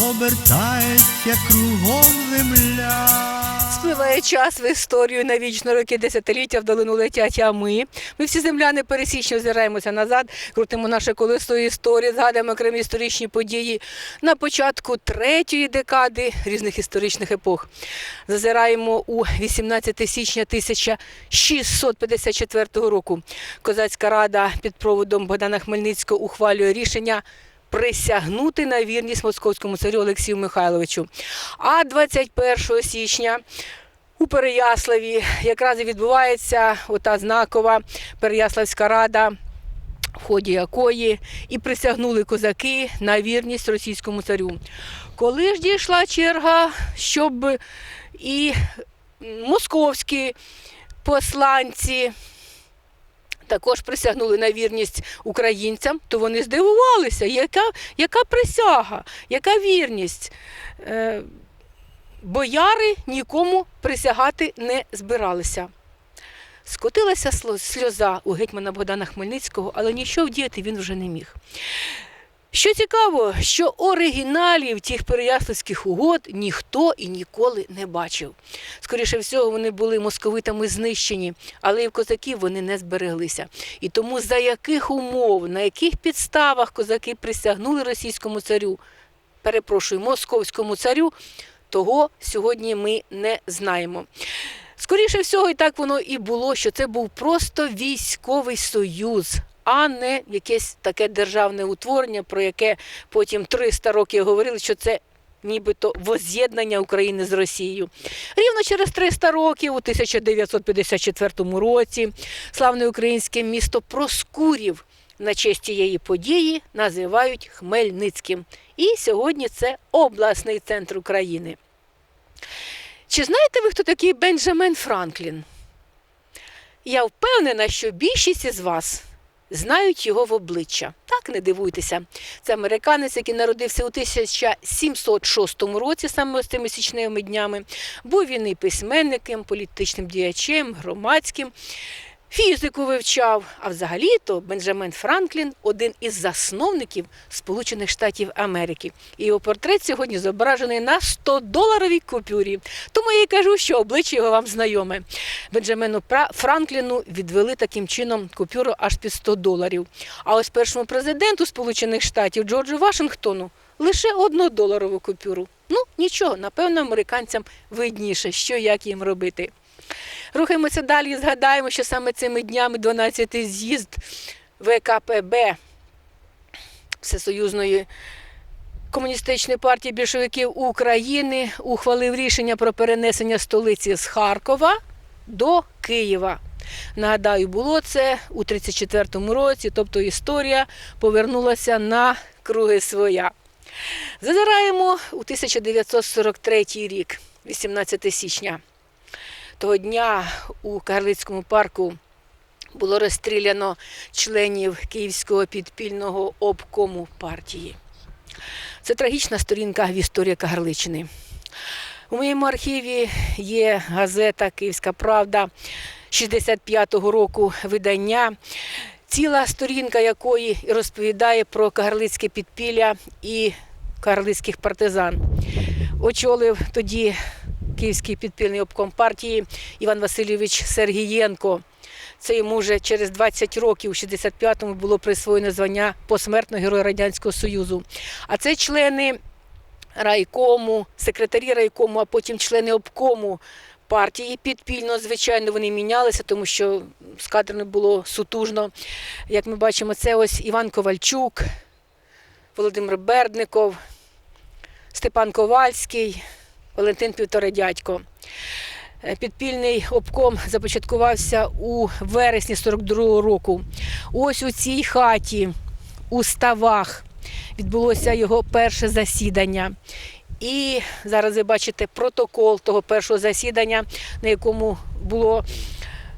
обертається кругом земля. Спливає час в історію навічно роки десятиліття в долину летять, а ми. Всі земляни пересічні озираємося назад, крутимо наше колесо історії, згадуємо окремі історичні події на початку третьої декади різних історичних епох. Зазираємо у 18 січня 1654 року. Козацька рада під проводом Богдана Хмельницького ухвалює рішення присягнути на вірність московському царю Олексію Михайловичу. А 21 січня у Переяславі якраз і відбувається ота знакова Переяславська рада, в ході якої і присягнули козаки на вірність російському царю. Коли ж дійшла черга, щоб і московські посланці також присягнули на вірність українцям, то вони здивувалися, яка, яка присяга, яка вірність. Е, бояри нікому присягати не збиралися. Скотилася сльоза у гетьмана Богдана Хмельницького, але нічого вдіяти він вже не міг. Що цікаво, що оригіналів тих переяславських угод ніхто і ніколи не бачив. Скоріше всього, вони були московитами знищені, але і в козаків вони не збереглися. І тому за яких умов, на яких підставах козаки присягнули російському царю, перепрошую, московському царю, того сьогодні ми не знаємо. Скоріше всього, і так воно і було, що це був просто військовий союз, а не якесь таке державне утворення, про яке потім 300 років говорили, що це нібито воз'єднання України з Росією. Рівно через 300 років, у 1954 році, славне українське місто Проскурів на честь цієї події називають Хмельницьким. І сьогодні це обласний центр України. Чи знаєте ви, хто такий Бенджамен Франклін? Я впевнена, що більшість із вас знають його в обличчя. Так, не дивуйтеся. Це американець, який народився у 1706 році, саме з тими січневими днями. Був він і письменником, політичним діячем, громадським. Фізику вивчав, а взагалі-то Бенджамен Франклін один із засновників Сполучених Штатів Америки. І його портрет сьогодні зображений на 100-доларовій купюрі. Тому я й кажу, що обличчя його вам знайоме. Бенджамену Пра- Франкліну відвели таким чином купюру аж під 100 доларів. А ось першому президенту Сполучених Штатів Джорджу Вашингтону лише однодоларову купюру. Ну нічого, напевно, американцям видніше, що як їм робити. Рухаємося далі і згадаємо, що саме цими днями 12-й з'їзд ВКПБ Всесоюзної комуністичної партії більшовиків України ухвалив рішення про перенесення столиці з Харкова до Києва. Нагадаю, було це у 34-му році, тобто історія повернулася на круги своя. Зазираємо у 1943 рік, 18 січня. Того дня у Карлицькому парку було розстріляно членів Київського підпільного обкому партії. Це трагічна сторінка в історії Кагарличини. У моєму архіві є газета Київська Правда 65-го року видання, ціла сторінка якої розповідає про кагарлицьке підпілля і кагарлицьких партизан. Очолив тоді Київський підпільний обком партії Іван Васильович Сергієнко. Це йому вже через 20 років, у 65-му, було присвоєно звання посмертного Героя Радянського Союзу. А це члени райкому, секретарі райкому, а потім члени обкому партії. Підпільно, звичайно, вони мінялися, тому що з кадрами було сутужно. Як ми бачимо, це ось Іван Ковальчук, Володимир Бердников, Степан Ковальський, Валентин Півторедядько. Е, Підпільний обком започаткувався у вересні 42-го року. Ось у цій хаті, у ставах, відбулося його перше засідання. І зараз ви бачите протокол того першого засідання, на якому було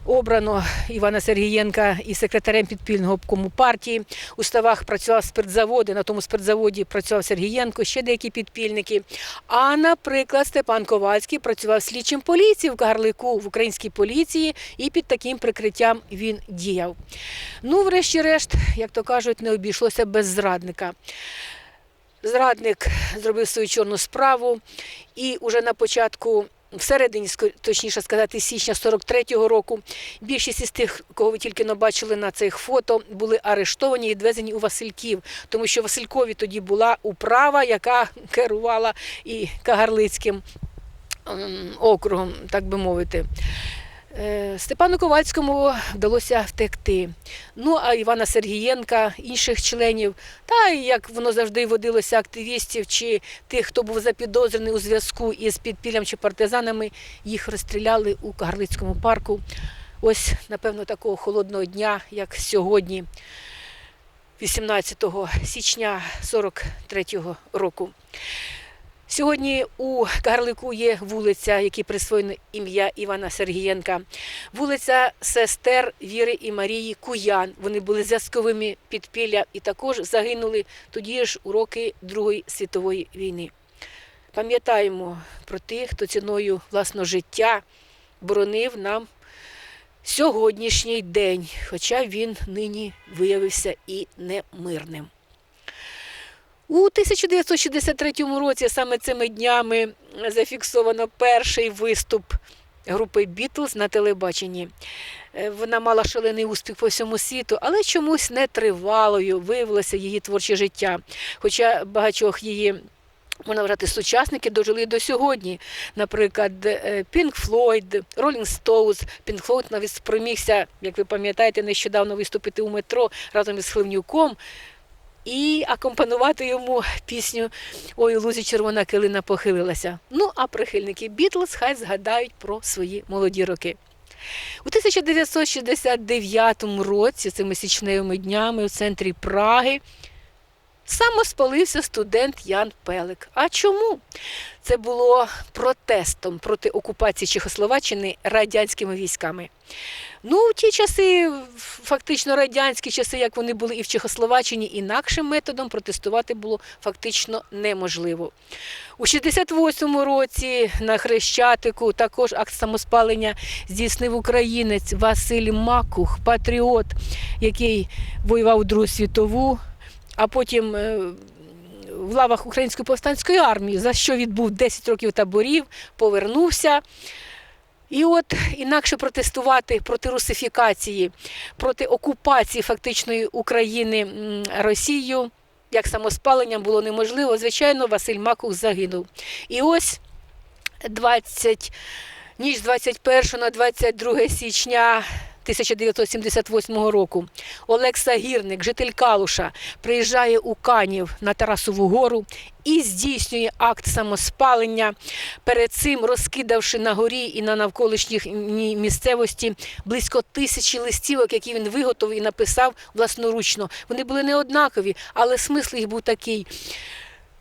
обрано Івана Сергієнка і секретарем підпільного обкому партії. У ставах працював спиртзавод, і на тому спиртзаводі працював Сергієнко, ще деякі підпільники. А, наприклад, Степан Ковальський працював слідчим поліції в Кагарлику в українській поліції, і під таким прикриттям він діяв. Ну, врешті-решт, як то кажуть, не обійшлося без зрадника. Зрадник зробив свою чорну справу, і уже на початку, всередині, точніше сказати, січня 43-го року, більшість із тих, кого ви тільки бачили на цих фото, були арештовані і відвезені у Васильків, тому що Василькові тоді була управа, яка керувала і Кагарлицьким ем, округом, так би мовити. Е, Степану Ковальському вдалося втекти. Ну а Івана Сергієнка, інших членів, та як воно завжди водилося активістів чи тих, хто був запідозрений у зв'язку із підпіллям чи партизанами, їх розстріляли у Кагарлицькому парку. Ось, напевно, такого холодного дня, як сьогодні, 18 січня 43-го року. Сьогодні у Кагарлику є вулиця, якій присвоєно ім'я Івана Сергієнка. Вулиця сестер Віри і Марії Куян. Вони були зв'язковими підпілля і також загинули тоді ж у роки Другої світової війни. Пам'ятаємо про тих, хто ціною власного життя боронив нам сьогоднішній день, хоча він нині виявився і немирним. У 1963 році саме цими днями зафіксовано перший виступ групи Бітлз на телебаченні. Е, Вона мала шалений успіх по всьому світу, але чомусь нетривалою виявилося її творче життя. Хоча багатьох її. Можна вважати, сучасники дожили до сьогодні. Наприклад, Пінк Флойд, Ролінг Стоунс. Пінк Флойд навіть спромігся, як ви пам'ятаєте, нещодавно виступити у метро разом із Хливнюком і акомпанувати йому пісню Ой, у лузі червона килина похилилася. Ну, а прихильники Бітлз хай згадають про свої молоді роки. У 1969 році, цими січневими днями, у центрі Праги, самоспалився студент Ян Пелик. А чому? Це було протестом проти окупації Чехословаччини радянськими військами. Ну, в ті часи, фактично радянські часи, як вони були і в Чехословаччині, інакшим методом протестувати було фактично неможливо. У 68-му році на Хрещатику також акт самоспалення здійснив українець Василь Макух, патріот, який воював у Другу світову, а потім е, в лавах Української повстанської армії, за що відбув 10 років таборів, повернувся. І от інакше протестувати проти русифікації, проти окупації фактичної України Росією, як самоспаленням було неможливо. Звичайно, Василь Макух загинув. І ось 20, ніч з 21 на 22 січня 1978 року Олекса Гірник, житель Калуша, приїжджає у Канів на Тарасову гору і здійснює акт самоспалення, перед цим розкидавши на горі і на навколишніх місцевості близько тисячі листівок, які він виготовив і написав власноручно. Вони були не однакові, але смисл їх був такий.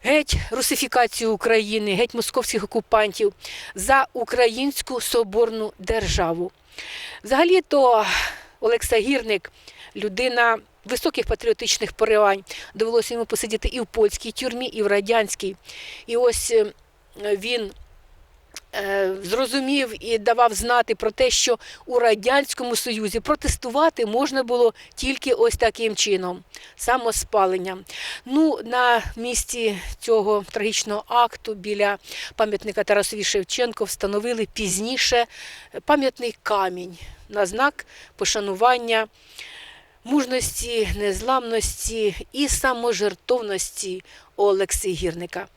Геть русифікацію України, геть московських окупантів за українську соборну державу. Взагалі-то Олекса Гірник людина високих патріотичних поривань. Довелося йому посидіти і в польській тюрмі, і в радянській. І ось е, він зрозумів і давав знати про те, що у Радянському Союзі протестувати можна було тільки ось таким чином самоспаленням. Ну, на місці цього трагічного акту біля пам'ятника Тарасові Шевченко встановили пізніше пам'ятний камінь на знак пошанування мужності, незламності і саможертовності Олекси Гірника.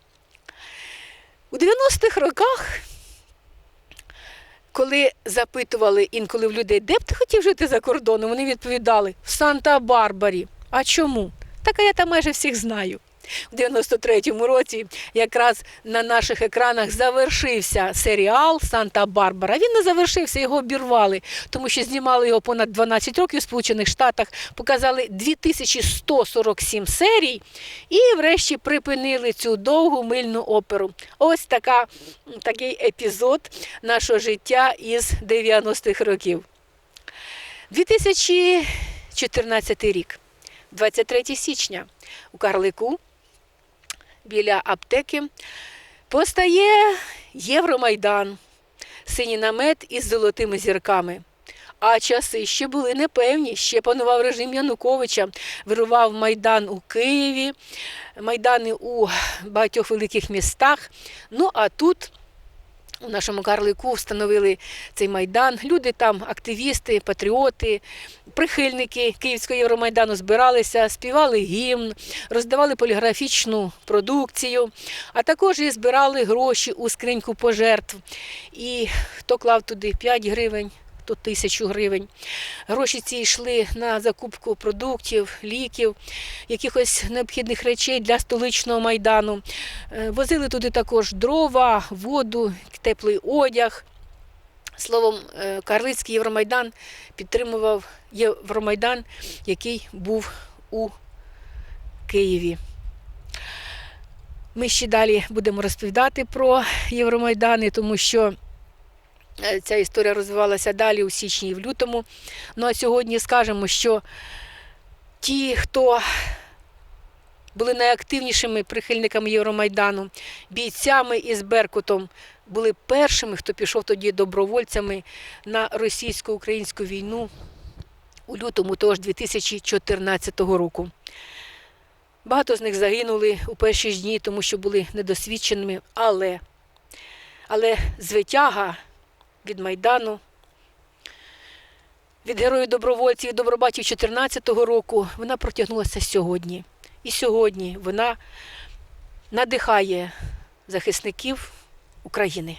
У 90-х роках, коли запитували інколи в людей, де б ти хотів жити за кордоном, вони відповідали в Санта-Барбарі. А чому? Так а я там майже всіх знаю. В 93-му році якраз на наших екранах завершився серіал Санта-Барбара. Він не завершився, його обірвали, тому що знімали його понад 12 років в Сполучених Штатах, показали 2147 серій і врешті припинили цю довгу мильну оперу. Ось така, такий епізод нашого життя із 90-х років. 2014 рік, 23 січня, у Карлику біля аптеки постає Євромайдан, синій намет із золотими зірками. А часи ще були непевні. Ще панував режим Януковича, вирував майдан у Києві, майдани у багатьох великих містах. Ну а тут у нашому Карлику встановили цей майдан. Люди там, активісти, патріоти, прихильники Київського Євромайдану збиралися, співали гімн, роздавали поліграфічну продукцію, а також і збирали гроші у скриньку пожертв. І хто клав туди 5 гривень. То тисячу гривень. Гроші ці йшли на закупку продуктів, ліків, якихось необхідних речей для столичного майдану. Е, Возили туди також дрова, воду, теплий одяг. Словом, е, Карлицький Євромайдан підтримував Євромайдан, який був у Києві. Ми ще далі будемо розповідати про Євромайдани, тому що ця історія розвивалася далі у січні і в лютому. Ну а сьогодні скажемо, що ті, хто були найактивнішими прихильниками Євромайдану, бійцями із Беркутом, були першими, хто пішов тоді добровольцями на російсько-українську війну у лютому того ж 2014 року. Багато з них загинули у перші ж дні, тому що були недосвідченими, але, але звитяга від Майдану, від героїв добровольців і добробатів 2014 року, вона протягнулася сьогодні. І сьогодні вона надихає захисників України.